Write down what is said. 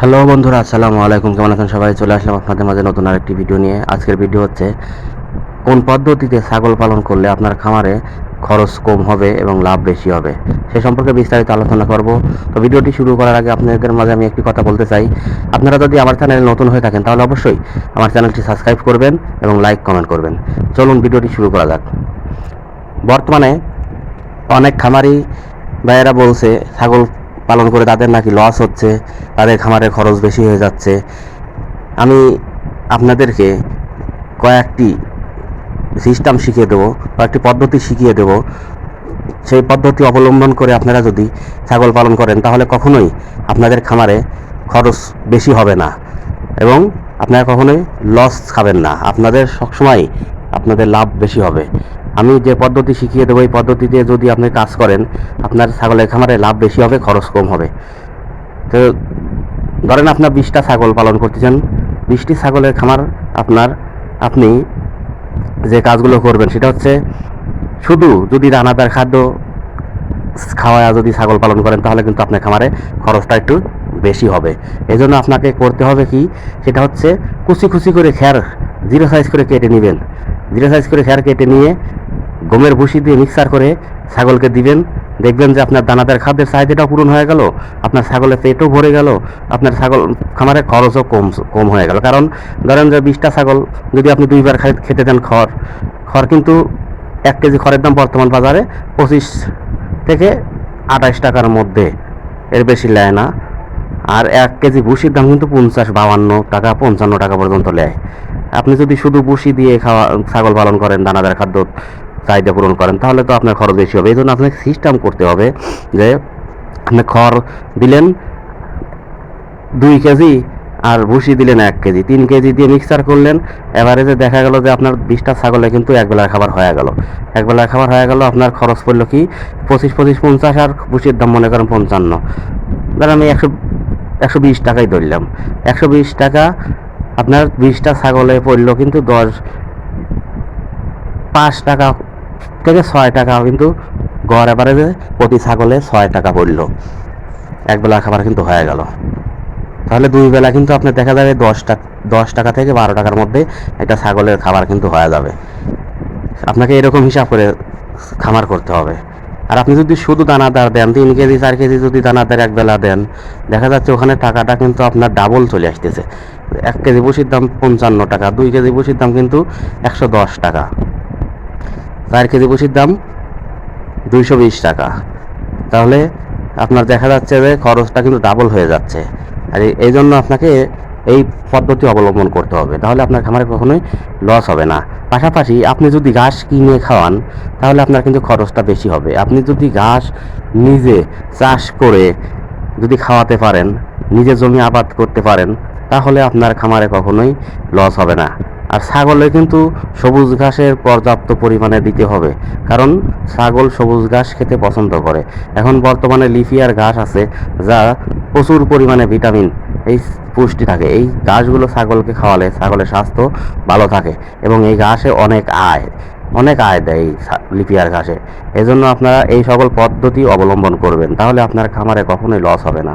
Hello বন্ধুরা, আসসালামু আলাইকুম। কেমন আছেন সবাই? চলে আসলাম আপনাদের মাঝে নতুন আরেকটি ভিডিও নিয়ে। আজকের ভিডিও হচ্ছে, কোন পদ্ধতিতে ছাগল পালন করলে আপনার খামারে খরচ কম হবে এবং লাভ বেশি হবে? সে সম্পর্কে বিস্তারিত আলোচনা করব। তো ভিডিওটি শুরু করার আগে আপনাদের মাঝে আমি একটি কথা বলতে চাই। আপনারা যদি আমার চ্যানেলে নতুন হয়ে থাকেন, তাহলে অবশ্যই আমার চ্যানেলটি সাবস্ক্রাইব করবেন এবং লাইক কমেন্ট করবেন। চলুন ভিডিওটি শুরু করা যাক। বর্তমানে অনেক খামারি ভাইয়েরা বলছে, ছাগল পালন করে তাদের নাকি লস হচ্ছে, তাদের খামারের খরচ বেশি হয়ে যাচ্ছে। আমি আপনাদেরকে কয়েকটি সিস্টেম শিখিয়ে দেবো, কয়েকটি পদ্ধতি শিখিয়ে দেবো। সেই পদ্ধতি অবলম্বন করে আপনারা যদি ছাগল পালন করেন, তাহলে কখনোই আপনাদের খামারে খরচ বেশি হবে না এবং আপনারা কখনোই লস খাবেন না। আপনাদের সবসময় আপনাদের লাভ বেশি হবে। আমি যে পদ্ধতি শিখিয়ে দেবো, এই পদ্ধতি দিয়ে যদি আপনি কাজ করেন, আপনার ছাগলের খামারে লাভ বেশি হবে, খরচ কম হবে। তো ধরেন আপনার বিশটা ছাগল পালন করতেছেন। বিশটি ছাগলের খামার আপনার, আপনি যে কাজগুলো করবেন, সেটা হচ্ছে শুধু যদি দানাদার খাদ্য খাওয়া যদি ছাগল পালন করেন, তাহলে কিন্তু আপনার খামারে খরচটা একটু বেশি হবে। এই জন্য আপনাকে করতে হবে কি? সেটা হচ্ছে কুচি কুচি করে খ্যার জিরো সাইজ করে কেটে নেবেন। জিরো সাইজ করে খ্যার কেটে নিয়ে গমের ভুসি দিয়ে মিক্সার করে ছাগলকে দিবেন। দেখবেন যে আপনার দানাদার খাদ্যের চাহিদাটাও পূরণ হয়ে গেল, আপনার ছাগলের পেটও ভরে গেল, আপনার ছাগল খামারে খরচও কম কম হয়ে গেল। কারণ ধরেন যে বিশটা ছাগল যদি আপনি দুইবার খেতে দেন খড় খড় কিন্তু এক কেজি খড়ের দাম বর্তমান বাজারে পঁচিশ থেকে আঠাশ টাকার মধ্যে, এর বেশি নেয় না। আর এক কেজি ভুসির দাম কিন্তু পঞ্চাশ বাউান্ন টাকা, পঞ্চান্ন টাকা পর্যন্ত নেয়। আপনি যদি শুধু ভুসি দিয়ে খাওয়া, ছাগল পালন করেন, দানাদার খাদ্য চাহিদা পূরণ করেন, তাহলে তো আপনার খরচ বেশি হবে। এই জন্য আপনাকে সিস্টেম করতে হবে যে, আপনি খড় দিলেন দুই কেজি আর ভুসি দিলেন এক কেজি। তিন কেজি দিয়ে মিক্সার করলেন এভারেজে দেখা গেল যে আপনার বিশটা ছাগলে কিন্তু এক বেলার খাবার হয়ে গেল। এক বেলার খাবার হয়ে গেল, আপনার খরচ পড়ল কি? পঁচিশ পঁচিশ, পঞ্চাশ আর ভুসির দাম মনে করেন পঞ্চান্ন। ধর আমি একশো একশো বিশ টাকাই ধরলাম। একশো বিশ টাকা, আপনার বিশটা ছাগলে পড়ল কিন্তু দশ, পাঁচ টাকা থেকে ছয় টাকা কিন্তু গড় এভারেজে প্রতি ছাগলে ছয় টাকা পড়ল। এক বেলা খাবার কিন্তু হয়ে গেল। তাহলে দুই বেলা কিন্তু আপনার দেখা যাবে দশ টাকা দশ টাকা থেকে বারো টাকার মধ্যে একটা ছাগলের খাবার কিন্তু হয়ে যাবে। আপনাকে এরকম হিসাব করে খামার করতে হবে। আর আপনি যদি শুধু দানাদার দেন, তিন কেজি, চার কেজি যদি দানাদার এক বেলা দেন, দেখা যাচ্ছে ওখানে টাকাটা কিন্তু আপনার ডাবল চলে আসতেছে। এক কেজি বসির দাম পঞ্চান্ন টাকা, দুই কেজি বসির দাম কিন্তু একশো দশ টাকা। চার কেজি বসির দাম দুইশো বিশ টাকা। তাহলে আপনার দেখা যাচ্ছে যে খরচটা কিন্তু ডাবল হয়ে যাচ্ছে। আর এই জন্য আপনাকে এই পদ্ধতি অবলম্বন করতে হবে। তাহলে আপনার খামারে কখনোই লস হবে না। পাশাপাশি আপনি যদি ঘাস কিনে খাওয়ান, তাহলে আপনার কিন্তু খরচটা বেশি হবে। আপনি যদি ঘাস নিজে চাষ করে যদি খাওয়াতে পারেন নিজে জমি আবাদ করতে পারেন, তাহলে আপনার খামারে কখনোই লস হবে না। আর ছাগলে কিন্তু সবুজ ঘাসের পর্যাপ্ত পরিমাণে দিতে হবে। কারণ ছাগল সবুজ ঘাস খেতে পছন্দ করে। এখন বর্তমানে লিফিয়ার ঘাস আছে, যা প্রচুর পরিমাণে ভিটামিন এই পুষ্টি থাকে। এই ঘাসগুলো ছাগলকে খাওয়ালে ছাগলের স্বাস্থ্য ভালো থাকে এবং এই ঘাসে অনেক আয় অনেক আয় দেয় এই লিপিয়ার ঘাসে। এজন্য আপনারা এই সকল পদ্ধতি অবলম্বন করবেন, তাহলে আপনার খামারে কখনোই লস হবে না।